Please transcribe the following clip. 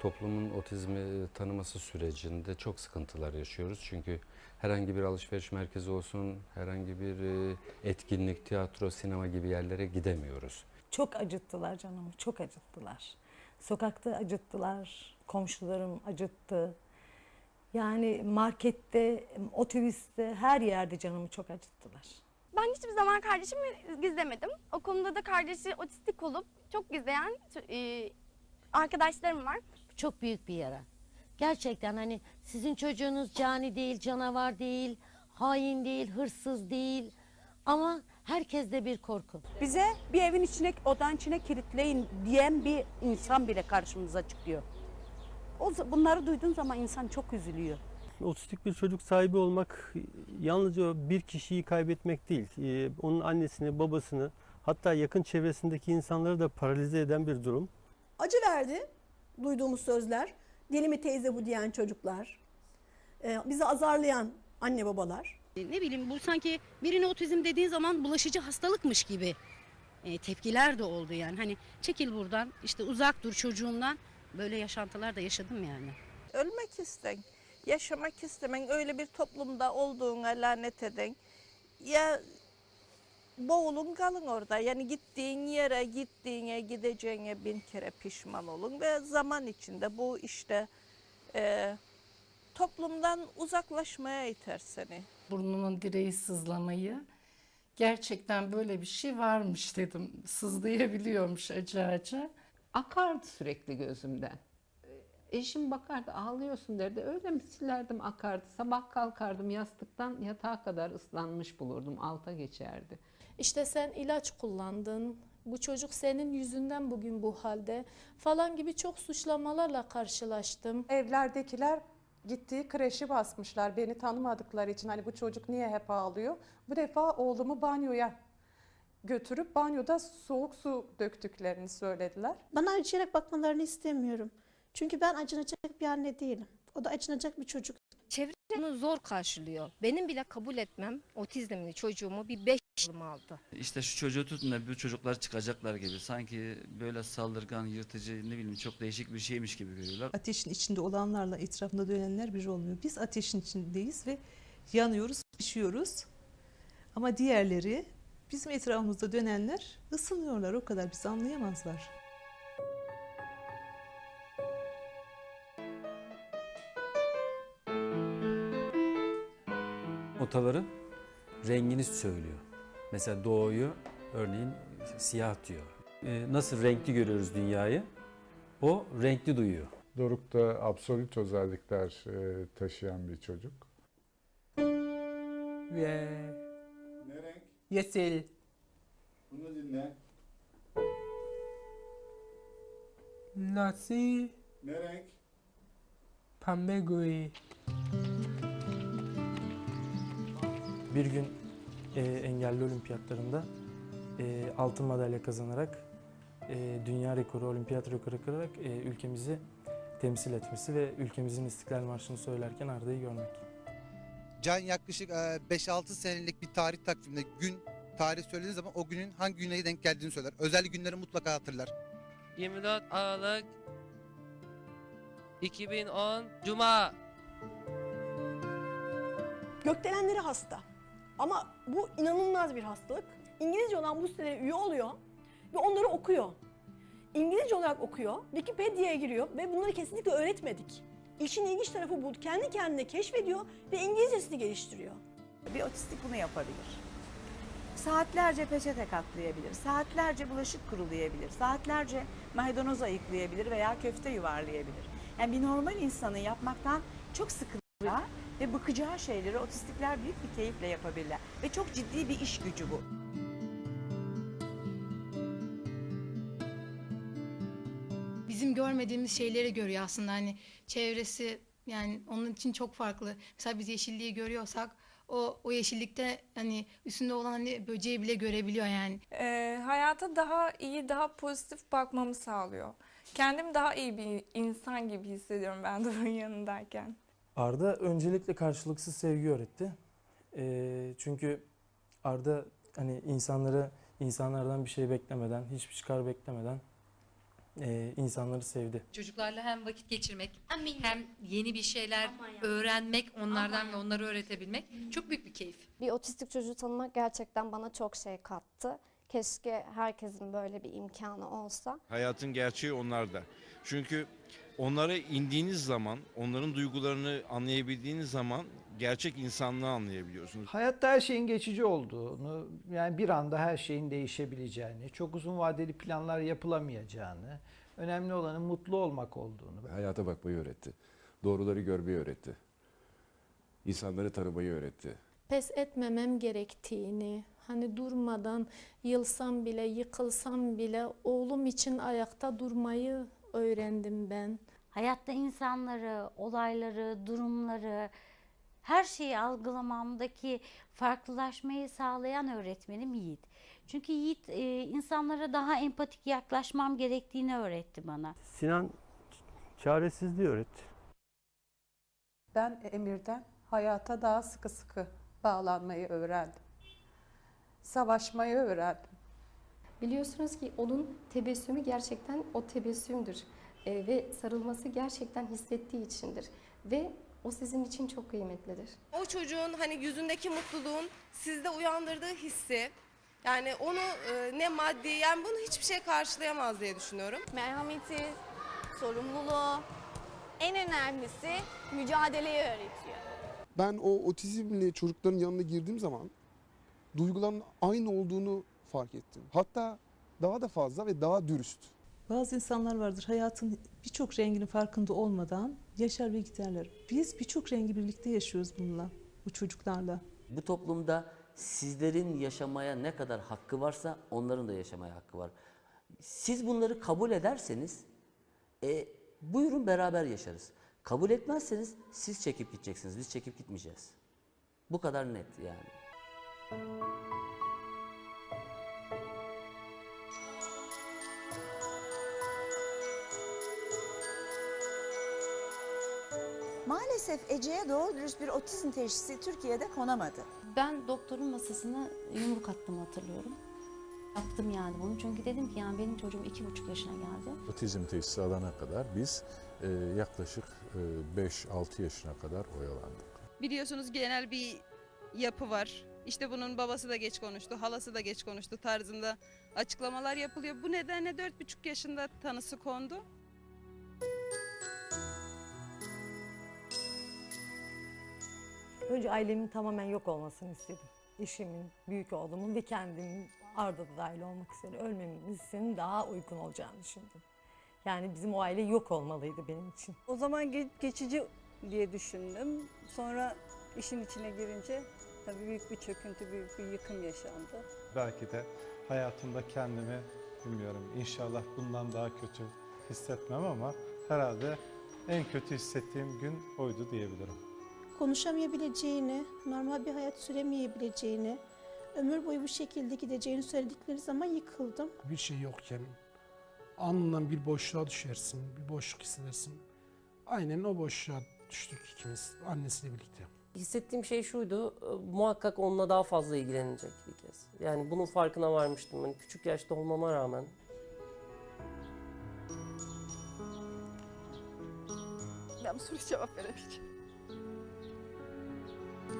toplumun otizmi tanıması sürecinde çok sıkıntılar yaşıyoruz. Çünkü herhangi bir alışveriş merkezi olsun, herhangi bir e, etkinlik, tiyatro, sinema gibi yerlere gidemiyoruz. Çok acıttılar canımı, çok acıttılar. Sokakta acıttılar, komşularım acıttı. Yani markette, otobüste, her yerde canımı çok acıttılar. Ben hiçbir zaman kardeşimi gizlemedim. Okulumda da kardeşi otistik olup çok gizleyen e, arkadaşlarım var. Çok büyük bir yara. Gerçekten hani sizin çocuğunuz cani değil, canavar değil, hain değil, hırsız değil. Ama herkeste bir korku. Bize bir evin içine, odanın içine kilitleyin diyen bir insan bile karşımıza çıkıyor. O, bunları duyduğun zaman insan çok üzülüyor. Otistik bir çocuk sahibi olmak yalnızca bir kişiyi kaybetmek değil. Ee, Onun annesini, babasını hatta yakın çevresindeki insanları da paralize eden bir durum. acı verdi duyduğumuz sözler. Deli mi teyze bu diyen çocuklar. Ee, bizi azarlayan anne babalar. Ne bileyim bu sanki birine otizm dediğin zaman bulaşıcı hastalıkmış gibi e, tepkiler de oldu yani. Hani çekil buradan işte uzak dur çocuğundan böyle yaşantılar da yaşadım yani. ölmek isten, yaşamak istemen, öyle bir toplumda olduğuna lanet eden. Ya boğulun kalın orada. Yani gittiğin yere, gittiğine, gideceğine bin kere pişman olun. Ve zaman içinde bu işte e, toplumdan uzaklaşmaya iter seni. burnumun direği sızlamayı. Gerçekten böyle bir şey varmış dedim. Sızlayabiliyormuş acı acı. Akardı sürekli gözümden. Eşim bakardı ağlıyorsun derdi. Öyle mi silerdim akardı. Sabah kalkardım yastıktan yatağa kadar ıslanmış bulurdum. Alta geçerdi. İşte sen ilaç kullandın, bu çocuk senin yüzünden bugün bu halde falan gibi çok suçlamalarla karşılaştım. Evlerdekiler gittiği kreşi basmışlar beni tanımadıkları için. Hani bu çocuk niye hep ağlıyor? Bu defa oğlumu banyoya götürüp banyoda soğuk su döktüklerini söylediler. Bana acıyarak bakmalarını istemiyorum. Çünkü ben acınacak bir anne değilim. O da acınacak bir çocuk. Çevre bunu zor karşılıyor. Benim bile kabul etmem otizmli çocuğumu bir 5 yılım aldı. İşte şu çocuğu tutun da bu çocuklar çıkacaklar gibi. Sanki böyle saldırgan, yırtıcı, ne bileyim çok değişik bir şeymiş gibi görüyorlar. Ateşin içinde olanlarla etrafında dönenler bir olmuyor. Biz ateşin içindeyiz ve yanıyoruz, pişiyoruz. Ama diğerleri bizim etrafımızda dönenler ısınıyorlar o kadar bizi anlayamazlar. Notaların rengini söylüyor. Mesela doğuyu örneğin siyah diyor. Ee, nasıl renkli görüyoruz dünyayı? O renkli duyuyor. Doruk da absolut özellikler e, taşıyan bir çocuk. Ve Ne renk? yeşil. Bunu dinle. Nasıl? Ne renk? Pembe gri. Bir gün e, engelli olimpiyatlarında e, altın madalya kazanarak e, dünya rekoru, olimpiyat rekoru kırarak e, ülkemizi temsil etmesi ve ülkemizin İstiklal Marşı'nı söylerken Arda'yı görmek. Can yaklaşık 5-6 senelik bir tarih takviminde gün tarih söylediği zaman o günün hangi güne denk geldiğini söyler. Özel günleri mutlaka hatırlar. 24 Aralık 2010 Cuma. Gökdelenleri hasta. Ama bu inanılmaz bir hastalık. İngilizce olan bu sitelere üye oluyor ve onları okuyor. İngilizce olarak okuyor, Wikipedia'ya giriyor ve bunları kesinlikle öğretmedik. İşin ilginç tarafı bu. Kendi kendine keşfediyor ve İngilizcesini geliştiriyor. Bir otistik bunu yapabilir. Saatlerce peçete katlayabilir, saatlerce bulaşık kurulayabilir, saatlerce maydanoz ayıklayabilir veya köfte yuvarlayabilir. Yani bir normal insanın yapmaktan çok sıkılacağı ve bıkacağı şeyleri otistikler büyük bir keyifle yapabilirler. Ve çok ciddi bir iş gücü bu. Bizim görmediğimiz şeyleri görüyor aslında hani çevresi yani onun için çok farklı. Mesela biz yeşilliği görüyorsak o o yeşillikte hani üstünde olan hani böceği bile görebiliyor yani. hayata daha iyi, daha pozitif bakmamı sağlıyor. Kendimi daha iyi bir insan gibi hissediyorum ben Doruk'un yanındayken. Arda öncelikle karşılıksız sevgi öğretti. E, çünkü Arda hani insanlara insanlardan bir şey beklemeden, hiçbir çıkar beklemeden e, insanları sevdi. Çocuklarla hem vakit geçirmek hem yeni bir şeyler öğrenmek onlardan ve onları öğretebilmek çok büyük bir keyif. Bir otistik çocuğu tanımak gerçekten bana çok şey kattı. Keşke herkesin böyle bir imkanı olsa. Hayatın gerçeği onlarda. Çünkü onlara indiğiniz zaman, onların duygularını anlayabildiğiniz zaman gerçek insanlığı anlayabiliyorsunuz. Hayatta her şeyin geçici olduğunu, yani bir anda her şeyin değişebileceğini, çok uzun vadeli planlar yapılamayacağını, önemli olanın mutlu olmak olduğunu. Hayata bakmayı öğretti. Doğruları görmeyi öğretti. İnsanları tanımayı öğretti. pes etmemem gerektiğini, hani durmadan yılsam bile, yıkılsam bile oğlum için ayakta durmayı öğrendim ben. Hayatta insanları, olayları, durumları, her şeyi algılamamdaki farklılaşmayı sağlayan öğretmenim Yiğit. Çünkü Yiğit e, insanlara daha empatik yaklaşmam gerektiğini öğretti bana. Sinan çaresizliği öğretti. Ben Emir'den hayata daha sıkı sıkı bağlanmayı öğrendim. Savaşmayı öğrendim. Biliyorsunuz ki onun tebessümü gerçekten o tebessümdür. Ee, ve sarılması gerçekten hissettiği içindir. Ve o sizin için çok kıymetlidir. O çocuğun hani yüzündeki mutluluğun sizde uyandırdığı hissi yani onu e, ne maddi yani bunu hiçbir şey karşılayamaz diye düşünüyorum. Merhameti, sorumluluğu, en önemlisi mücadeleyi öğretiyor. Ben o otizmli çocukların yanına girdiğim zaman duyguların aynı olduğunu fark ettim. Hatta daha da fazla ve daha dürüst. Bazı insanlar vardır hayatın birçok renginin farkında olmadan yaşar ve giderler. Biz birçok rengi birlikte yaşıyoruz bununla, bu çocuklarla. Bu toplumda sizlerin yaşamaya ne kadar hakkı varsa onların da yaşamaya hakkı var. Siz bunları kabul ederseniz e, buyurun beraber yaşarız. Kabul etmezseniz siz çekip gideceksiniz. Biz çekip gitmeyeceğiz. Bu kadar net yani. Maalesef Ece'ye doğru dürüst bir otizm teşhisi Türkiye'de konamadı. Ben doktorun masasına yumruk attım hatırlıyorum. Yaptım yani bunu çünkü dedim ki yani benim çocuğum iki buçuk yaşına geldi. Otizm teşhisi alana kadar biz e, yaklaşık e, 5-6 yaşına kadar oyalandık. Biliyorsunuz genel bir yapı var. İşte bunun babası da geç konuştu, halası da geç konuştu tarzında açıklamalar yapılıyor. Bu nedenle 4,5 yaşında tanısı kondu. Önce ailemin tamamen yok olmasını istedim. Eşimin, büyük oğlumun ve kendimin Arda da dahil olmak üzere ölmemizin daha uygun olacağını düşündüm. Yani bizim o aile yok olmalıydı benim için. O zaman ge- geçici diye düşündüm. Sonra işin içine girince tabii büyük bir çöküntü, büyük bir yıkım yaşandı. Belki de hayatımda kendimi bilmiyorum inşallah bundan daha kötü hissetmem ama herhalde en kötü hissettiğim gün oydu diyebilirim. Konuşamayabileceğini, normal bir hayat süremeyebileceğini, ömür boyu bu şekilde gideceğini söyledikleri zaman yıkıldım. Bir şey yokken anından bir boşluğa düşersin, bir boşluk hissedersin. Aynen o boşluğa düştük ikimiz annesiyle birlikte. Hissettiğim şey şuydu, e, muhakkak onunla daha fazla ilgilenecek bir kez. Yani bunun farkına varmıştım. Yani küçük yaşta olmama rağmen. Ben bu soruya cevap veremeyeceğim.